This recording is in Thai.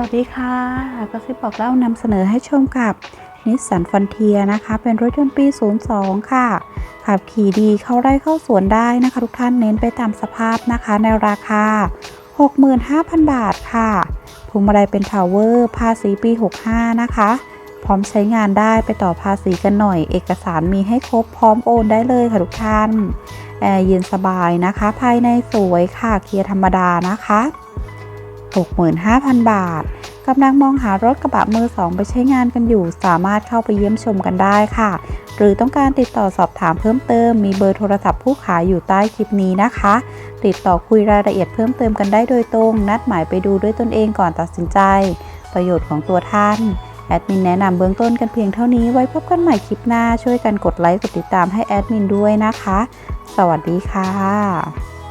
วัสดีค่ะก็ซิบบอกเล่านำเสนอให้ชมกับนิสสันฟอนเทียนะคะ เป็นรถยนต์ปี 02 ค่ะ ขับขี่ดีเข้าไร่เข้าสวนได้นะคะ ทุกท่านเน้นไปตามสภาพนะคะ ในราคา 65,000 บาทค่ะพวงมาลัยเป็นทาวเวอร์ภาษีปี 65 นะคะ พร้อมใช้งานได้ไปต่อภาษีกันหน่อย เอกสารมีให้ครบพร้อมโอนได้เลยค่ะทุกท่านแอร์เย็นสบายนะคะ ภายในสวยค่ะเกียร์ธรรมดานะคะ 65,000 บาทกำลังมองหารถกระบะมือสองไปใช้งานกันอยู่ สามารถเข้าไปเยี่ยมชมกันได้ค่ะ หรือต้องการติดต่อสอบถามเพิ่มเติม มีเบอร์โทรศัพท์ผู้ขายอยู่ใต้คลิปนี้นะคะ ติดต่อคุยรายละเอียดเพิ่มเติมกันได้โดยตรง นัดหมายไปดูด้วยตนเองก่อนตัดสินใจ ประโยชน์ของตัวท่านแอดมินแนะนำเบื้องต้นกันเพียงเท่านี้ไว้พบกันใหม่คลิปหน้าช่วยกันกดไลค์กดติดตามให้แอดมินด้วยนะคะ สวัสดีค่ะ